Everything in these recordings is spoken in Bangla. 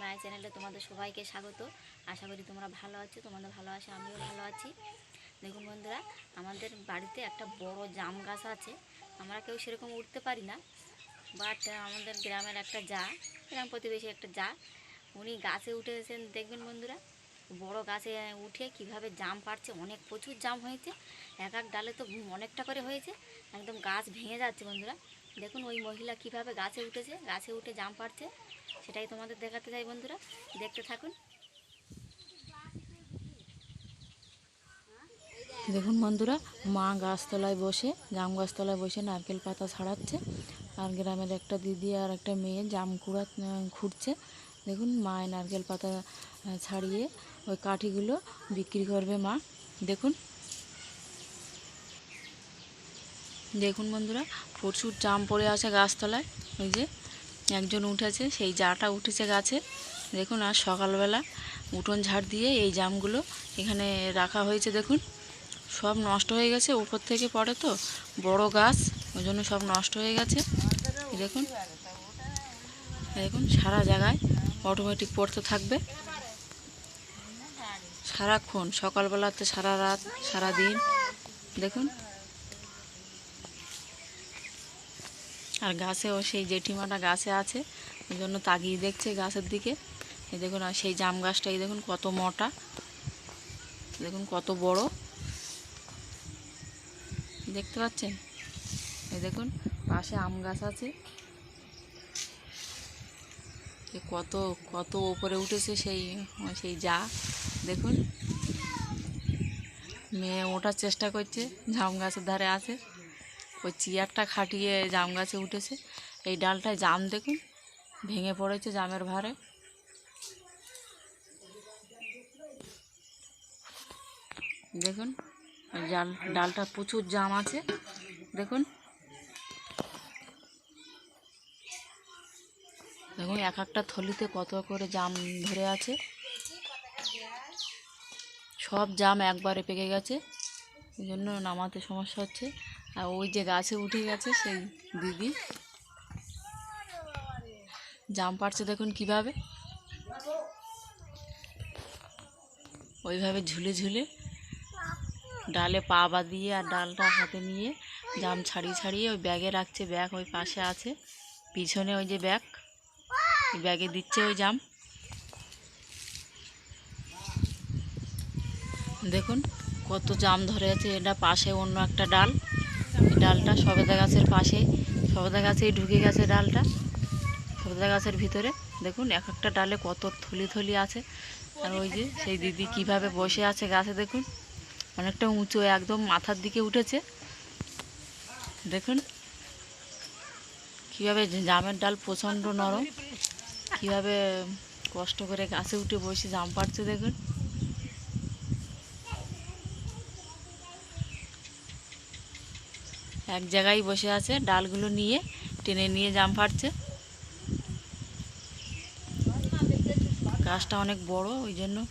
মায়ের চ্যানেলে তোমাদের সবাইকে স্বাগত। আশা করি তোমরা ভালো আছো, তোমাদের ভালো আছো আমিও ভালো আছি। দেখুন বন্ধুরা, আমাদের বাড়িতে একটা বড় জাম গাছ আছে। আমরা কেউ সেরকম উঠতে পারি না বাট আমাদের গ্রামের একটা যা, গ্রাম প্রতিবেশী একটা যা, উনি গাছে উঠে এসেছেন। দেখবেন বন্ধুরা, বড় গাছে উঠে কীভাবে জাম পারছে অনেক প্রচুর জাম হয়েছে। এক এক ডালে তো অনেকটা করে হয়েছে, একদম গাছ ভেঙে যাচ্ছে বন্ধুরা। দেখুন ওই মহিলা কীভাবে গাছে উঠেছে, গাছে উঠে জাম পাড়ছে। সেটাই তোমাদের দেখাতে চাই বন্ধুরা। দেখতে থাকুন। দেখুন বন্ধুরা, মা গাছতলায় বসে, জাম গাছতলায় বসে নারকেল পাতা ছাড়াচ্ছে। আর গ্রামের একটা দিদি আর একটা মেয়ে জাম কুড়া খুঁড়ছে। দেখুন, মা নারকেল পাতা ছাড়িয়ে ওই কাঠিগুলো বিক্রি করবে মা। দেখুন। দেখুন বন্ধুরা, প্রচুর জাম পড়ে আছে গাছতলায়। ওই যে একজন উঠেছে, সেই জাটা উঠেছে গাছে। দেখুন আর সকালবেলা উঠোন ঝাড় দিয়ে এই জামগুলো এখানে রাখা হয়েছে, দেখুন। সব নষ্ট হয়ে গেছে, উপর থেকে পড়ে তো। বড় গাছ, ওই জন্য সব নষ্ট হয়ে গেছে। দেখুন দেখুন, সারা জায়গায় অটোমেটিক পড়তে থাকবে। সারাক্ষণ, সকালবেলাতে সারা রাত, সারা দিন, দেখুন। আর গাছেও সেই জেঠিমাটা গাছে আছে, ওই জন্য তাকিয়ে দেখছে গাছের দিকে। এই দেখুন, আর সেই জাম গাছটা এই দেখুন কত মোটা, দেখুন কত বড়। দেখতে পাচ্ছেন? এই দেখুন, পাশে আম গাছ আছে। কত কত ওপরে উঠেছে সেই সেই যা, দেখুন। মেয়ে ওঠার চেষ্টা করছে, জাম গাছের ধারে আছে। ওই চেয়ারটা খাটিয়ে জাম গাছে উঠেছে। এই ডালটায় জাম দেখুন, ভেঙে পড়েছে জামের ভারে দেখুন জাল ডালটা প্রচুর জাম আছে। দেখুন। দেখুন, এক একটা থলিতে কত করে জাম ধরে আছে। সব জাম একবারে পেকে গেছে। এই জন্য নামাতে সমস্যা হচ্ছে। আর ওই যে গাছে উঠে গেছে সেই দিদি। জাম পাড়ছে দেখুন কীভাবে। ওইভাবে ঝুলে ঝুলে ডালে পা বাঁধিয়ে আর ডালটা হাতে নিয়ে জাম ছাড়িয়ে ছাড়িয়ে ওই ব্যাগে রাখছে ব্যাগ, ওই পাশে আছে। পিছনে ওই যে ব্যাগ ওই ব্যাগে দিচ্ছে ওই জাম। দেখুন কত জাম ধরে আছে, এটা পাশে অন্য একটা ডাল। ডালটা সবেদা গাছের পাশে, সবেদা গাছেই ঢুকে গেছে ডালটা। সবেদা গাছের ভিতরে, দেখুন, এক একটা ডালে কত থলি থলি আছে। আর ওই যে সেই দিদি কীভাবে বসে আছে গাছে, দেখুন, অনেকটা উঁচু, একদম মাথার দিকে উঠেছে। দেখুন, কীভাবে জামের ডাল প্রচণ্ড নরম, কীভাবে কষ্ট করে গাছে উঠে বসে জাম পাড়ছে, দেখুন। এক জায়গায় বসে আছে, ডালগুলো নিয়ে টেনে নিয়ে জাম ফাটছে। গাছটা অনেক বড়, ওই জন্য।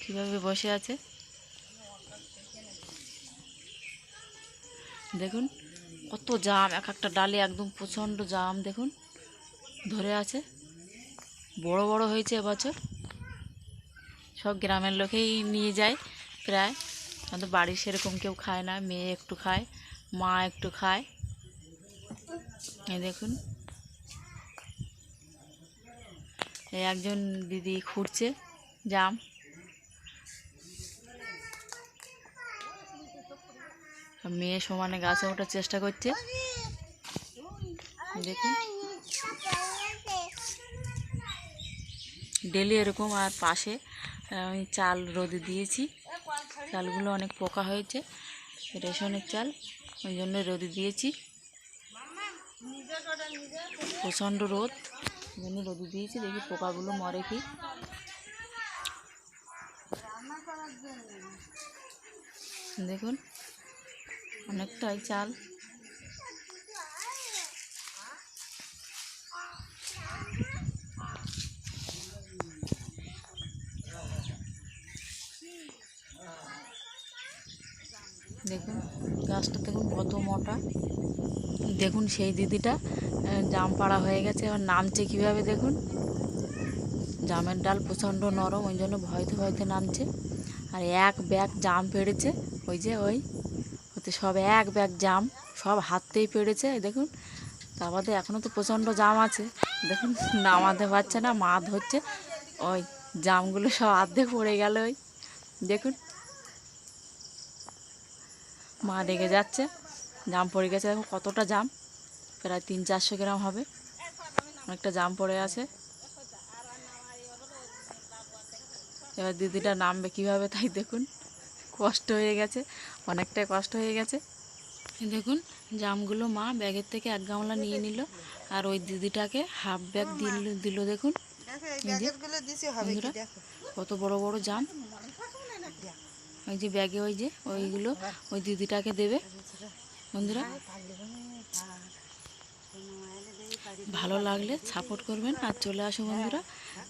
কীভাবে বসে আছে? দেখুন, কত জাম, এক একটা ডালে একদম প্রচণ্ড জাম, দেখুন, ধরে আছে। বড় বড় হয়েছে এবছর। সব গ্রামের লোকেই নিয়ে যায় প্রায়। আমাদের বাড়ির সেরকম কেউ খায় না, মেয়ে একটু খায়, মা একটু খায়। এই দেখুন। এই একজন দিদি খুঁড়ছে জাম। মেয়ে সমানে গাছে ওঠার চেষ্টা করছে। দেখুন। ডেলি এরকম আর পাশে আমি চাল রোদে দিয়েছি। চালগুলো অনেক পোকা হয়েছে রেশনের চাল, ওই জন্য রোদে দিয়েছি। প্রচণ্ড রোদ ওই জন্য রোদে দিয়েছি, দেখি পোকাগুলো মরে কি। দেখুন, অনেকটাই চাল। দেখুন গাছটা দেখুন কত মোটা। দেখুন সেই দিদিটা জাম পাড়া হয়ে গেছে। এবার নামছে কীভাবে দেখুন? জামের ডাল প্রচণ্ড নরম, ওই জন্য ভয়তে ভয়তে নামছে। আর এক ব্যাগ জাম পেড়েছে, ওই যে ওই, ওতে সব এক ব্যাগ জাম, সব হাততেই পেড়েছে, দেখুন। তা বাদে এখনও তো প্রচণ্ড জাম আছে। দেখুন, নামাতে পারছে না মা ধরছে ওই জামগুলো সব আর্ধেক পড়ে গেল ওই। দেখুন মা রেগে যাচ্ছে। জাম পড়ে গেছে দেখো কতটা জাম। প্রায় তিন চারশো গ্রাম হবে। অনেকটা জাম পড়ে আছে। এবার দিদিটা নামবে কীভাবে তাই দেখুন। কষ্ট হয়ে গেছে অনেকটাই কষ্ট হয়ে গেছে। দেখুন জামগুলো মা ব্যাগের থেকে এক গামলা নিয়ে নিল আর ওই দিদিটাকে হাফ ব্যাগ দিল দিল দেখুন। কত বড় বড় জাম। ওই যে ব্যাগে ওই যে ওইগুলো ওই দিদিটাকে দেবে। বন্ধুরা, ভালো লাগলে সাপোর্ট করবেন। আর চলে আসো বন্ধুরা।